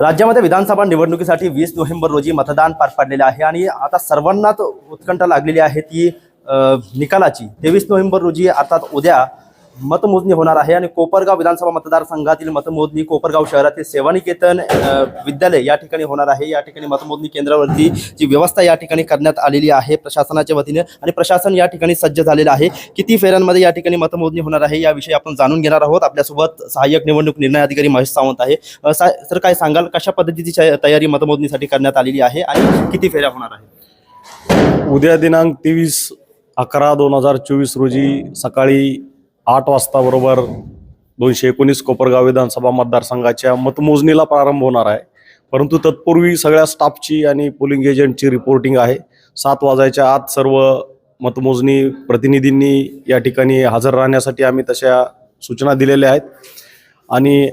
राज्यामध्ये विधानसभा निवडणुकीसाठी वीस नोव्हेंबर रोजी मतदान पार पडलेले आहे आणि आता सर्वांनाच उत्कंठा लागलेली आहे ती निकालाची. तेवीस नोव्हेंबर रोजी अर्थात उद्या मतमोजणी होणार आहे आणि कोपरगाव विधानसभा मतदारसंघातील मतमोजणी कोपरगाव शहरातील सेवानिकेतन विद्यालय या ठिकाणी होणार आहे. या ठिकाणी मतमोजणी केंद्रावरती जी व्यवस्था या ठिकाणी करण्यात आलेली आहे प्रशासनाच्या वतीने आणि प्रशासन या ठिकाणी सज्ज झालेलं आहे. किती फेऱ्यांमध्ये या ठिकाणी मतमोजणी होणार आहे याविषयी आपण जाणून घेणार आहोत. आपल्यासोबत सहाय्यक निवडणूक निर्णय अधिकारी महेश सावंत आहे. सर काय सांगाल? कशा पद्धतीची तयारी मतमोजणीसाठी करण्यात आलेली आहे आणि किती फेऱ्या होणार आहेत? उद्या दिनांक तेवीस अकरा दोन हजार चोवीस रोजी सकाळी आठ वाजता बरोबर दोनशे एकोणीस कोपरगाव विधानसभा मतदारसंघाच्या मतमोजणीला प्रारंभ होणार आहे. परंतु तत्पूर्वी सगळ्या स्टाफची आणि पोलिंग एजंटची रिपोर्टिंग आहे. सात वाजायच्या आत सर्व मतमोजणी प्रतिनिधींनी या ठिकाणी हजर राहण्यासाठी आम्ही तशा सूचना दिलेल्या आहेत. आणि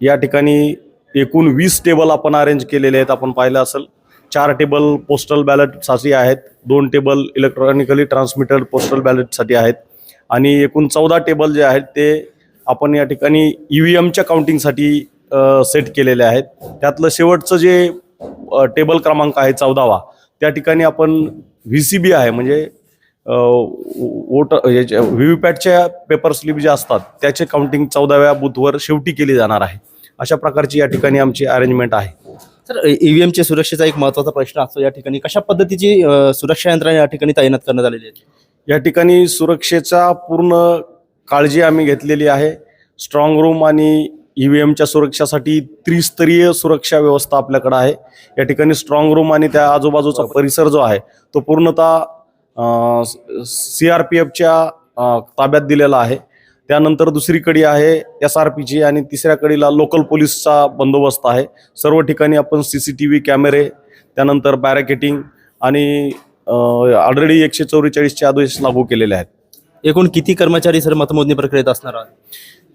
या ठिकाणी एकूण वीस टेबल आपण अरेंज केलेले आहेत. आपण पाहिलं असेल चार टेबल पोस्टल बॅलेटसाठी आहेत. दोन टेबल इलेक्ट्रॉनिकली ट्रान्समिटेड पोस्टल बॅलेटसाठी आहेत. आणि एकूण चौदा टेबल जे आहेत ते आपण या ठिकाणी ई व्ही एमच्या काउंटिंगसाठी सेट केलेले आहेत. त्यातलं शेवटचं जे टेबल क्रमांक आहे चौदावा त्या ठिकाणी आपण व्ही सी बी आहे म्हणजे वोट याच्या व्ही व्ही पॅटच्या पेपर स्लिप ज्या असतात त्याचे काउंटिंग चौदाव्या बूथवर शेवटी केली जाणार आहे. अशा प्रकारची या ठिकाणी आमची अरेंजमेंट आहे. तर ईव्हीएमच्या सुरक्षेचा एक महत्त्वाचा प्रश्न असतो या ठिकाणी. कशा पद्धतीची सुरक्षा यंत्रणा या ठिकाणी तैनात करण्यात आलेली आहे? या ठिकाणी सुरक्षेचा पूर्ण काळजी आम्ही घेतलेली आहे. स्ट्रॉंग रूम आणि ई व्ही एमच्या सुरक्षासाठी त्रिस्तरीय सुरक्षा व्यवस्था आपल्याकडे आहे. या ठिकाणी स्ट्रॉंग रूम आणि त्या आजूबाजूचा परिसर जो आहे तो पूर्णतः सी आर पी एफच्या ताब्यात दिलेला आहे. त्यानंतर दुसरी कडी आहे एस आर पीची आणि तिसऱ्या कडीला लोकल पोलीसचा बंदोबस्त आहे. सर्व ठिकाणी आपण सी सी टी व्ही कॅमेरे त्यानंतर बॅरिकेटिंग आणि ऑलरेडी एकशे चौवेचाळीसचे आदेश लागू केलेले आहेत. एकूण किती कर्मचारी सर मतमोजणी प्रक्रियेत असणार आहेत?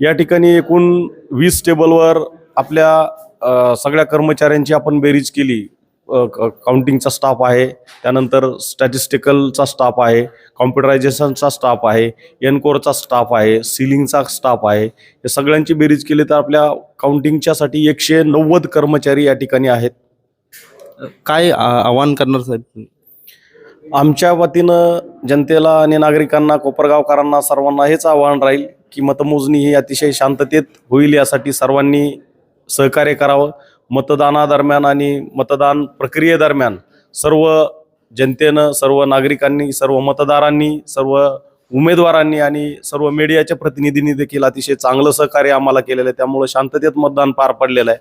या ठिकाणी एकूण वीस टेबलवर आपल्या सगळ्या कर्मचाऱ्यांची आपण बेरीज केली. काउंटिंगचा स्टाफ आहे. त्यानंतर स्टॅटिस्टिकलचा स्टाफ आहे. कॉम्प्युटरायझेशनचा स्टाफ आहे. एनकोरचा स्टाफ आहे. सिलिंगचा स्टाफ आहे. या सगळ्यांची बेरीज केली तर आपल्या काउंटिंगच्यासाठी एकशे नव्वद कर्मचारी या ठिकाणी आहेत. काय आवाहन करणार साहेब आमच्या वतीनं जनतेला आणि नागरिकांना कोपरगावकरांना सर्वांना हेच आवाहन राहील की मतमोजणी ही अतिशय शांततेत होईल यासाठी सर्वांनी सहकार्य करावं. मतदानादरम्यान आणि मतदान प्रक्रियेदरम्यान सर्व जनतेनं सर्व नागरिकांनी सर्व मतदारांनी सर्व उमेदवारांनी आणि सर्व मीडियाच्या प्रतिनिधींनी देखील अतिशय चांगलं सहकार्य आम्हाला केलेलं आहे. त्यामुळं शांततेत मतदान पार पडलेलं आहे.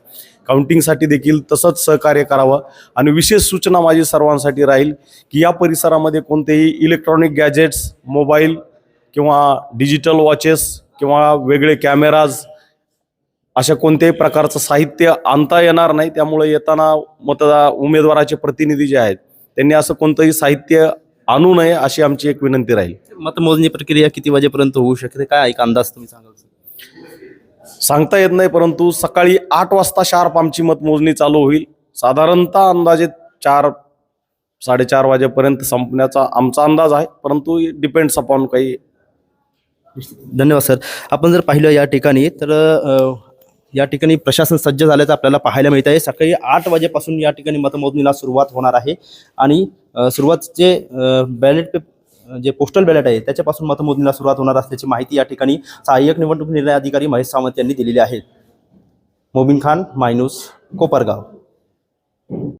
काउंटिंगसाठी देखील तसंच सहकार्य करावं. आणि विशेष सूचना माझी सर्वांसाठी राहील की या परिसरामध्ये कोणतेही इलेक्ट्रॉनिक गॅजेट्स मोबाईल किंवा डिजिटल वॉचेस किंवा वेगळे कॅमेराज अशा कोणत्याही प्रकारचं साहित्य आणता येणार नाही. त्यामुळे येताना मतदा उमेदवाराचे प्रतिनिधी जे आहेत त्यांनी असं कोणतंही साहित्य आणू नये अशी आमची एक विनंती राहील. मतमोजणी प्रक्रिया किती वाजेपर्यंत होऊ शकते? काय एक अंदाज तुम्ही सांगाल सांगता येत नाही परंतु सकाळी आठ वाजता शार्प आमची मतमोजणी चालू होईल. साधारणतः अंदाजे चार साडेचार वाजेपर्यंत संपण्याचा आमचा अंदाज आहे परंतु डिपेंड्स अपॉन काही. धन्यवाद सर. आपण जर पाहिलं या ठिकाणी तर अ, या ठिकाणी प्रशासन सज्ज झाल्याचं आपल्याला पाहायला मिळत आहे. सकाळी आठ वाजेपासून या ठिकाणी मतमोजणीला सुरुवात होणार आहे. आणि सुरुवातचे बॅलेट पे जे पोस्टल बॅलेट आहे त्याच्यापासून मतमोजणीला सुरुवात होणार असल्याची माहिती या ठिकाणी सहाय्यक निवडणूक निर्णय अधिकारी महेश सावंत यांनी दिलेली आहे. मोबिन खान मायनूस कोपरगाव.